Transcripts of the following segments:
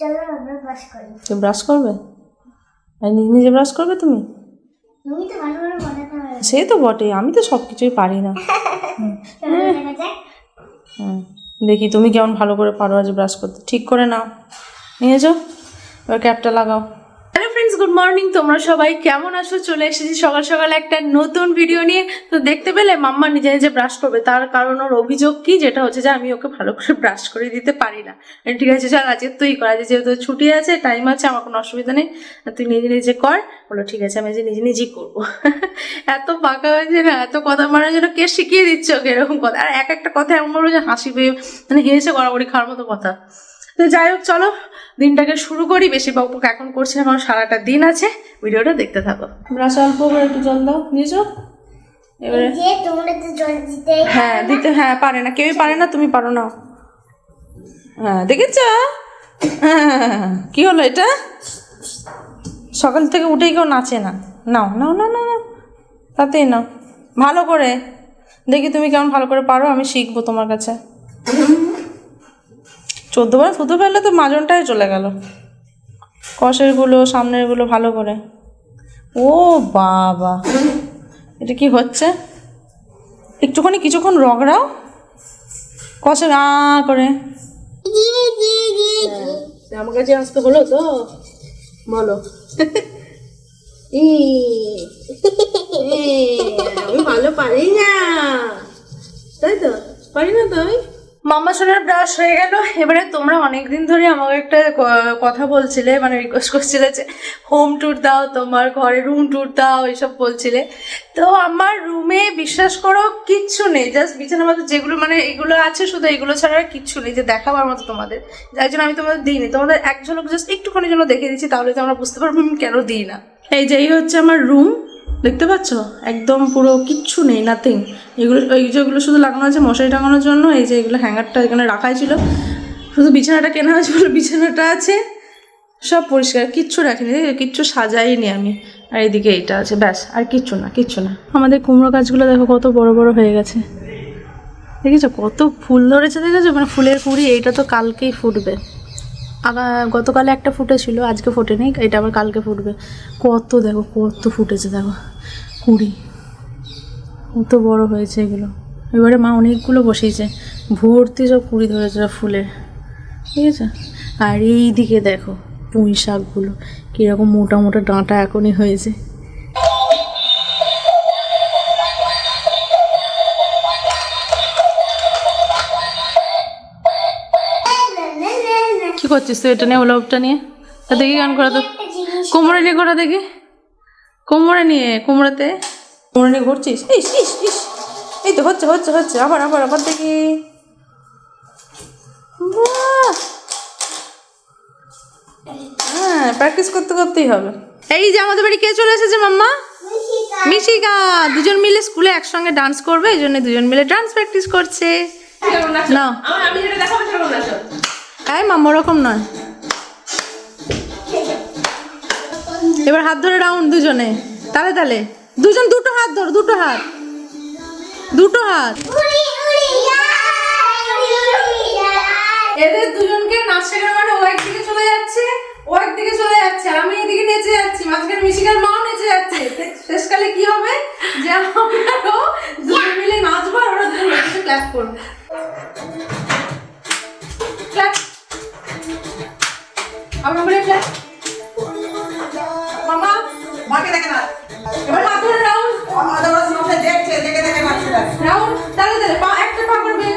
চলো আমরা ব্রাশ করি। তুমি ব্রাশ করবে? আর নিজে নিজে ব্রাশ করবে তুমি? তুমি তো ভালো করে বানাতে পারো সে তো বটে আমি তো সব কিছুই পারি না। দেখা যাক। হুম দেখি তুমি কেমন ভালো করে পারো আজ ব্রাশ করতে। ঠিক করে নাও। নিয়ে যাও এবার ক্যাপটা লাগাও। গুড মর্নিং তোমরা সবাই কেমন আছো? চলে এসেছি সকাল সকাল একটা নতুন ভিডিও নিয়ে। তো দেখতে পেলে মাম্মা নিজে নিজে ব্রাশ করবে। তার কারণ ওর অভিযোগ কি? যেটা হচ্ছে যে আমি ওকে ভালো করে ব্রাশ করে দিতে পারি না। ঠিক আছে, চল আজকে তুই কর। আজকে যেহেতু ছুটি আছে টাইম আছে, আমার কোনো অসুবিধা নেই। তুই নিজে নিজে কর। বলো, ঠিক আছে, আমি আজকে নিজে নিজেই করব। এত পাকা হয়েছে না, এত কথা মারার জন্য কে শিখিয়ে দিচ্ছে ওকে এরকম কথা? আর এক একটা কথা এমন যে হাসি পেয়ে মানে হেসে গড়াগড়ি খাওয়ার মতো কথা। তো যাই হোক চলো দিনটাকে শুরু করি। বেশি বকবক এখন করছি না কারণ সারাটা দিন আছে। ভিডিওটা দেখতে থাকো। ব্রাশ অল্প করে একটু জল দাও দিয়েছ এবারে তোমরা হ্যাঁ দিতে হ্যাঁ পারে না। কেউই পারে না তুমি পারো না হ্যাঁ দেখেছ? কি হলো এটা? সকাল থেকে উঠেই কেউ নাচে না। নাও নাও না না না তাতেই নাও। ভালো করে। দেখি তুমি কেমন ভালো করে পারো আমি শিখব তোমার কাছে। চোদ্দবার থুতু ফেললে তো মাজনটাই চলে গেল। কষেরগুলো সামনেরগুলো ভালো করে। ও বাবা। এটা কি হচ্ছে? একটুখানি কিছুক্ষণ রগড়াও। কষে গা করে। আমার কাছে আসতে হলো তো। বলো। ভালো পারি না। তাই তো? পারি না তো মাম্মা সোনার ব্রাশ হয়ে গেল। এবারে তোমরা অনেকদিন ধরে আমাকে একটা কথা বলছিলে মানে রিকোয়েস্ট করছিলে যে হোম ট্যুর দাও তোমার, ঘরে রুম ট্যুর দাও, এসব বলছিলে। তো আমার রুমে বিশ্বাস করো কিচ্ছু নেই জাস্ট বিছানার মধ্যে যেগুলো মানে এগুলো আছে শুধু এগুলো ছাড়া আর কিচ্ছু নেই, যে দেখাবার মতো তোমাদের। যার জন্য আমি তোমাদের দিইনি। তোমাদের এক ঝলক জাস্ট একটুখানি জন্য দেখে দিচ্ছি, তাহলে তোমরা বুঝতে পারব আমি কেন দিই না। এই যে, এই হচ্ছে আমার রুম দেখতে পাচ্ছ? একদম পুরো কিচ্ছু নেই নাথিং এগুলো, এই যেগুলো শুধু লাগানো আছে মশারি টাঙানোর জন্য, এই যে এগুলো হ্যাঙ্গারটা এখানে রাখাই ছিল। শুধু বিছানাটা কেনা হয়েছে বলে বিছানাটা আছে। সব পরিষ্কার, কিচ্ছু রাখিনি কিচ্ছু সাজাইনি আমি। আর এদিকে এইটা আছে, ব্যাস, আর কিচ্ছু না কিচ্ছু না। আমাদের কুমড়ো গাছগুলো দেখো কত বড় বড় হয়ে গেছে। দেখেছ? কত ফুল ধরেছে, দেখেছ? মানে ফুলের কুড়ি, এইটা তো কালকেই ফুটবে। গতকালে একটা ফুটেছিল আজকে ফুটে নেই, এটা আবার কালকে ফুটবে। কত দেখো, কত ফুটেছে দেখো। কুড়ি। কত বড় হয়েছে এগুলো। এবারে মা অনেকগুলো বসিয়েছে। ভর্তি সব কুড়ি ধরেছে সব ফুলের। ঠিক আছে? আর এই দিকে দেখো, পুঁই শাকগুলো। কীরকম মোটা মোটা ডাঁটা এখনই হয়েছে। করছিস তুই এটা নিয়ে ওলাপটা নিয়ে? তা দেখি গান করা তো কোমরে নিয়ে করা দেখি। কোমরে নিয়ে কোমরেতে। কোমরে নিয়ে ঘুরছিস? ইস ইস ইস। এই তো হচ্ছে হচ্ছে হচ্ছে। আবার আবার আবার দেখি। বাহ! হ্যাঁ প্র্যাকটিস করতে করতেই হবে। এই যে আমাদের বাড়ি কে চলে এসেছে মাম্মা? মিশিকা। দুজন মিলে স্কুলে একসঙ্গে ডান্স করবে এই জন্য দুজন মিলে ডান্স প্র্যাকটিস করছে। না এই মাম্মা ওরকম নয়। এবার হাত ধরে রাউন্ড দুজনে। তালে তালে। দুজন দুটো হাত ধর, দুটো হাত। দুটো হাত। এদের দুজনকে নাচ শেখার মানে ও একদিকে চলে যাচ্ছে, ও একদিকে চলে যাচ্ছে আমি এদিকে নেচে যাচ্ছি, মাঝখানে মিশিকার মাও নেচে যাচ্ছে। আমরা মামা মাকে দেখে না। এবার হাত ধরে রাউন্ড আমাদের সামনে দেখছে দেখে দেখে বাচ্চারা রাউন্ড তাহলে তাহলে পা একটা পা করবে।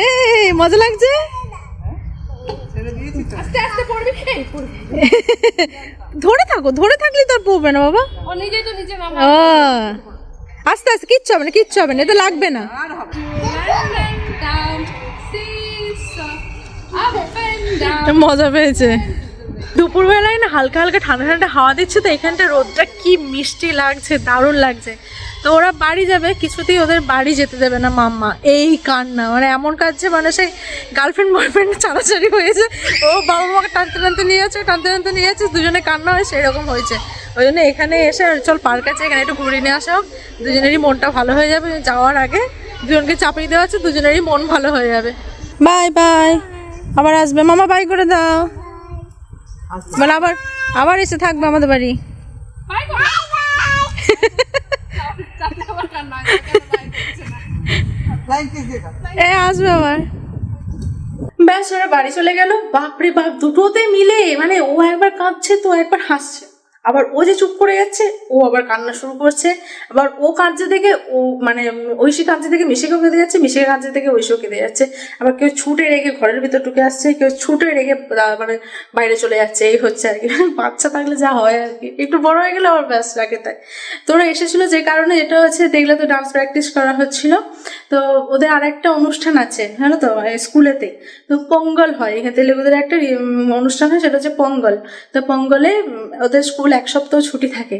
এই মজা লাগছে? আস্তে আস্তে পড়বি ধরে থাকো ধরে থাকলে তো আর পড়বে না বাবা। ও আস্তে আস্তে কিচ্ছু হবে না কিচ্ছু হবে না এটা লাগবে না। মজা পেয়েছে। দুপুরবেলায় না হালকা হালকা ঠান্ডা ঠান্ডা হাওয়া দিচ্ছে তো এখানটা রোদটা কি মিষ্টি লাগছে দারুণ লাগছে। তো ওরা বাড়ি যাবে কিছুতেই ওদের বাড়ি যেতে দেবে না মাম্মা। এই কান্না মানে এমন কাঁদছে মানে সেই গার্লফ্রেন্ড বয়ফ্রেন্ড ছাড়াছাড়ি হয়েছে। ও বাবা মাকে টানতে টানতে নিয়ে যাচ্ছে টানতে টানতে নিয়ে যাচ্ছে দুজনে কান্না হয় সেরকম হয়েছে। ওই জন্য এখানে এসে চল পার্ক আছে এখানে একটু ঘুরে নিয়ে আসো। দুজনেরই মনটা ভালো হয়ে যাবে যাওয়ার আগে দুজনকে চাপিয়ে দেওয়া আছে দুজনেরই মন ভালো হয়ে যাবে। Bye bye. আবার আসবে। মামা বাই করে দাও। মানে আবার আবার এসে থাকবে আমাদের বাড়ি। এ আসবে আবার। ব্যাস ওরা বাড়ি চলে গেল। বাপরে বাপ দুটোতে মিলে মানে ও একবার কাঁদছে তো একবার হাসছে। আবার ও যে চুপ করে যাচ্ছে, ও আবার কান্না শুরু করছে। আবার ও কাঁদছে দেখে ও মানে ঐশী কাঁদছে দেখে মিশিকেও কেঁদে যাচ্ছে, মিশিকে কাঁদছে দেখে ঐশীও কেঁদে যাচ্ছে। আবার কেউ ছুটে রেখে ঘরের ভিতর ঢুকে আসছে, কেউ ছুটে রেখে মানে বাইরে চলে যাচ্ছে, এই হচ্ছে আর কি। বাচ্চা থাকলে যা হয় আর কি। একটু বড় হয়ে গেলে আবার ব্যাস রাখে তাই। তোরা এসেছিল যে কারণে এটা হচ্ছে দেখলে তো ডান্স প্র্যাকটিস করা হচ্ছিল। তো ওদের আর একটা অনুষ্ঠান আছে, জানো তো, এই স্কুলেতেই তো পঙ্গল হয়, এখানে তেলেগুদের একটা অনুষ্ঠান হয়, সেটা হচ্ছে পঙ্গল। তো পঙ্গলে ওদের স্কুল এক সপ্তাহ ছুটি থাকে।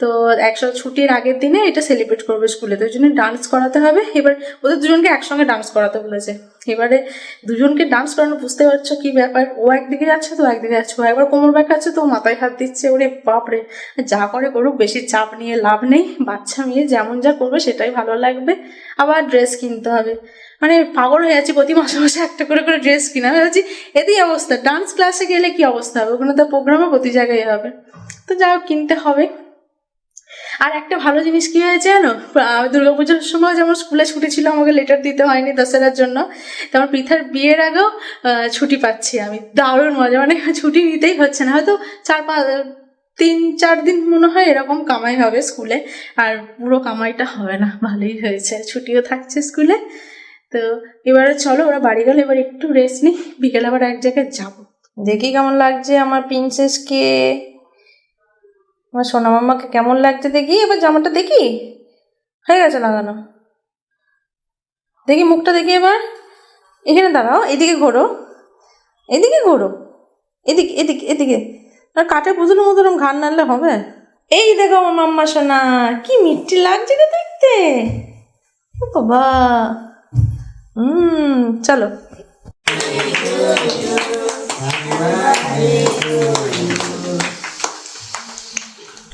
তো এক সপ্তাহ ছুটির আগের দিনে এটা সেলিব্রেট করবে স্কুলে তো ওই জন্য ডান্স করাতে হবে। এবার ওদের দুজনকে একসঙ্গে ডান্স করাতে বলেছে। এবারে দুজনকে ডান্স করানো, বুঝতে পারছ কি ব্যাপার? ও একদিকে যাচ্ছে, তো একদিকে যাচ্ছে। ও একবার কোমর আছে, তো মাথায় হাত দিচ্ছে। ওরে বাপরে! যা করে করুক, বেশি চাপ নিয়ে লাভ নেই। বাচ্চা মেয়ে যেমন যা করবে, সেটাই ভালো লাগবে। আবার ড্রেস কিনতে হবে। মানে পাগল হয়ে যাচ্ছি, প্রতি মাসে মাসে একটা করে করে ড্রেস কিনা। ভাবছি, এতেই অবস্থা। ডান্স ক্লাসে গেলে কি অবস্থা হবে? ওখানে তো প্রোগ্রামও প্রতি জায়গায় হবে। তো যা হোক, কিনতে হবে। আর একটা ভালো জিনিস কি হয়েছে জানো? দুর্গাপুজোর সময় যেমন স্কুলে ছুটি ছিল, আমাকে লেটার দিতে হয়নি দশেরার জন্য, তেমন পৃথার বিয়ের আগেও ছুটি পাচ্ছি আমি। দারুণ মজা মানে ছুটি নিতেই হচ্ছে না। হয়তো চার পাঁচ তিন, চার দিন মনে হয় এরকম কামাই হবে স্কুলে, আর পুরো কামাইটা হবে না। ভালোই হয়েছে, ছুটিও থাকছে স্কুলে। তো এবারে চলো, ওরা বাড়ি গেলে, এবার একটু রেস্ট নিই। বিকেলে আবার এক জায়গায় যাব। দেখি কেমন লাগছে আমার প্রিন্সেসকে আমার সোনা মামাকে কেমন লাগছে দেখি? এবার জামাটা দেখি। হয়ে গেছে লাগানো। দেখি মুখটা দেখি এবার। এখানে দাঁড়াও, এদিকে ঘোরো। এদিকে ঘোরো। এদিকে এদিকে এদিকে। আর কাঠে পুজোর মতো ওরকম ঘাড় নাড়লে হবে? এই দেখো আমার মাম্মা সোনা, কি মিষ্টি লাগছে গো দেখতে। বাবা। হুম, চলো।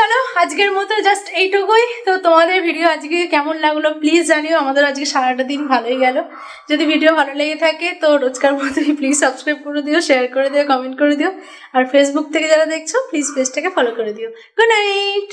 চলো, আজকের মতো জাস্ট এইটুকুই। তো তোমাদের ভিডিও আজকে কেমন লাগল প্লিজ জানিও, আমাদের আজকে সারাটা দিন ভালোই গেল। যদি ভিডিও ভালো লেগে থাকে, তো রোজকার মতোই প্লিজ সাবস্ক্রাইব করে দিও শেয়ার করে দিও কমেন্ট করে দিও। আর ফেসবুক থেকে যারা দেখছ প্লিজ পেজটাকে ফলো করে দিও। Good night